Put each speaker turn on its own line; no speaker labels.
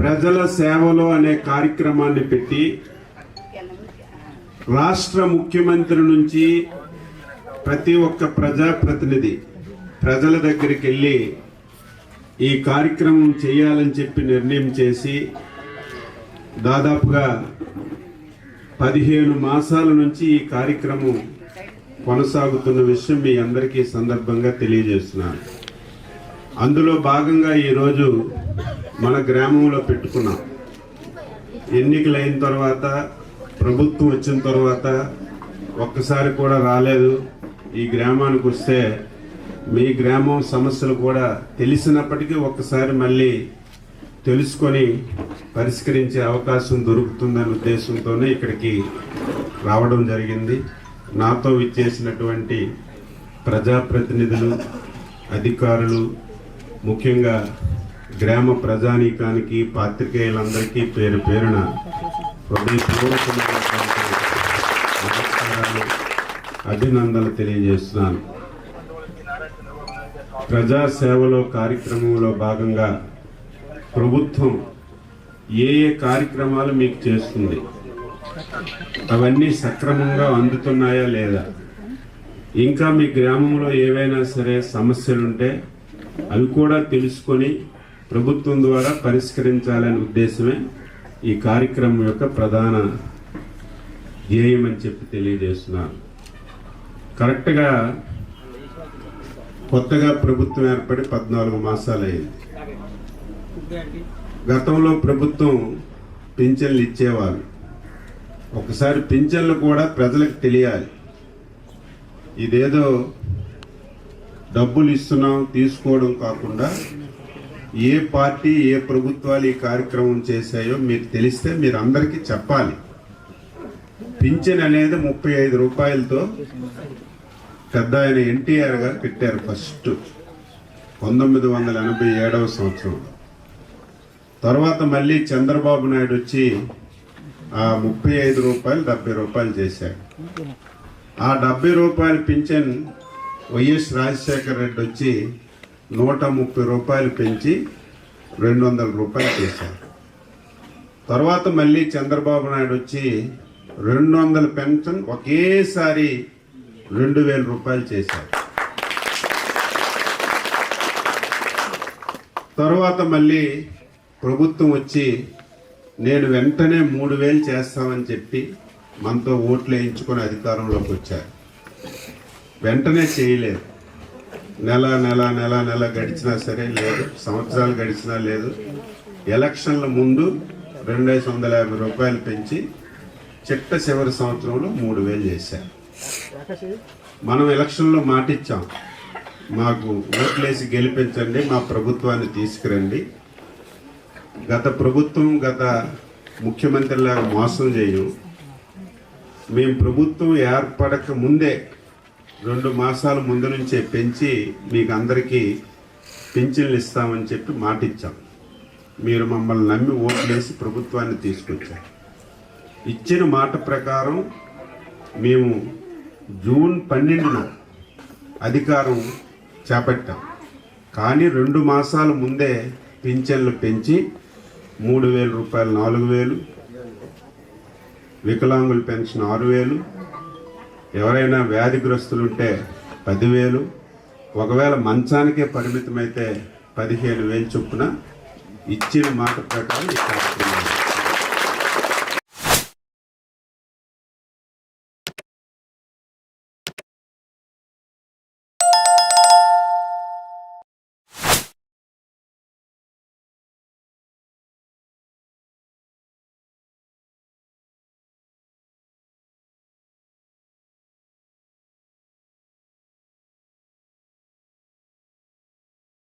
ప్రజల సేవలో అనే కార్యక్రమాన్ని పెట్టి రాష్ట్ర ముఖ్యమంత్రి నుంచి ప్రతి ఒక్క ప్రజాప్రతినిధి ప్రజల దగ్గరికి వెళ్ళి ఈ కార్యక్రమం చేయాలని చెప్పి నిర్ణయం చేసి దాదాపుగా పదిహేను మాసాల నుంచి ఈ కార్యక్రమం కొనసాగుతున్న విషయం మీ అందరికీ సందర్భంగా తెలియజేస్తున్నాను. అందులో భాగంగా ఈరోజు మన గ్రామంలో పెట్టుకున్నాం. ఎన్నికలు అయిన తర్వాత ప్రభుత్వం వచ్చిన తర్వాత ఒక్కసారి కూడా రాలేదు. ఈ గ్రామానికి వస్తే మీ గ్రామం సమస్యలు కూడా తెలిసినప్పటికీ ఒక్కసారి మళ్ళీ తెలుసుకొని పరిష్కరించే అవకాశం దొరుకుతుందనే ఉద్దేశంతోనే ఇక్కడికి రావడం జరిగింది. నాతో విచ్చేసినటువంటి ప్రజాప్రతినిధులు అధికారులు ముఖ్యంగా గ్రామ ప్రజానీకానికి పాత్రికేయులందరికీ పేరు పేరున నమస్కారాలు అభినందనలు తెలియజేస్తున్నాను. ప్రజాసేవలో కార్యక్రమంలో భాగంగా ప్రభుత్వం ఏ ఏ కార్యక్రమాలు మీకు చేస్తుంది? అవన్నీ సక్రమంగా అందుతున్నాయా లేదా? ఇంకా మీ గ్రామంలో ఏవైనా సరే సమస్యలుంటే అవి కూడా తెలుసుకొని ప్రభుత్వం ద్వారా పరిష్కరించాలనే ఉద్దేశమే ఈ కార్యక్రమం యొక్క ప్రధాన ధ్యేయం అని చెప్పి తెలియజేస్తున్నాను కరెక్ట్గా కొత్తగా ప్రభుత్వం ఏర్పడి పద్నాలుగు మాసాలు అయింది గతంలో ప్రభుత్వం పింఛన్లు ఇచ్చేవారు ఒకసారి పింఛన్లు కూడా ప్రజలకు తెలియాలి. ఇదేదో డబ్బులు ఇస్తున్నాం తీసుకోవడం కాకుండా ఏ పార్టీ ఏ ప్రభుత్వాలు ఈ కార్యక్రమం చేశాయో మీకు తెలిస్తే మీరు అందరికీ చెప్పాలి. పింఛన్ అనేది ముప్పై ఐదు రూపాయలతో పెద్ద ఆయన ఎన్టీఆర్ గారు పెట్టారు ఫస్ట్ పంతొమ్మిది వందల ఎనభై ఏడవ సంవత్సరంలో. తర్వాత మళ్ళీ చంద్రబాబు నాయుడు వచ్చి ఆ ముప్పై ఐదు రూపాయలు డెబ్బై రూపాయలు చేశారు. ఆ డెబ్బై రూపాయల పింఛన్ వైఎస్ రాజశేఖర రెడ్డి వచ్చి నూట ముప్పై రూపాయలు పెంచి రెండు వందల రూపాయలు చేశారు. తర్వాత మళ్ళీ చంద్రబాబు నాయుడు వచ్చి రెండు వందల పెన్షన్ ఒకేసారి రెండు వేల రూపాయలు చేశారు. తర్వాత మళ్ళీ ప్రభుత్వం వచ్చి నేను వెంటనే మూడు వేలు చేస్తామని చెప్పి మనతో ఓట్లు వేయించుకొని అధికారంలోకి వచ్చారు. వెంటనే చేయలేదు. నెల నెల నెల నెల గడిచినా సరే లేదు. సంవత్సరాలు గడిచినా లేదు. ఎలక్షన్ల ముందు రెండు వందల యాభై రూపాయలు పెంచి చిట్ట చివరి సంవత్సరంలో మూడు వేలు చేశారు. మనం ఎలక్షన్లో మాటిచ్చాం. మాకు ఓట్లేసి గెలిపించండి మా ప్రభుత్వాన్ని తీసుకురండి. గత ప్రభుత్వం గత ముఖ్యమంత్రిలాగా మోసం చేయం. మేము ప్రభుత్వం ఏర్పడక ముందే రెండు మాసాల ముందు నుంచే పెంచి మీకు అందరికీ పింఛన్లు ఇస్తామని చెప్పి మాట ఇచ్చాం మీరు మమ్మల్ని నమ్మి ఓట్లేసి ప్రభుత్వాన్ని తీసుకొచ్చారు. ఇచ్చిన మాట ప్రకారం మేము జూన్ పన్నెండున అధికారం చేపట్టాం. కానీ రెండు మాసాల ముందే పింఛన్లు పెంచి మూడు వేల రూపాయలు నాలుగు వేలు వికలాంగుల పెన్షన్ ఆరు వేలు ఎవరైనా వ్యాధిగ్రస్తులుంటే పదివేలు ఒకవేళ మంచానికే పరిమితమైతే పదిహేను వేలు చొప్పున ఇచ్చిన మాట ప్రకారం ఈ కార్యక్రమం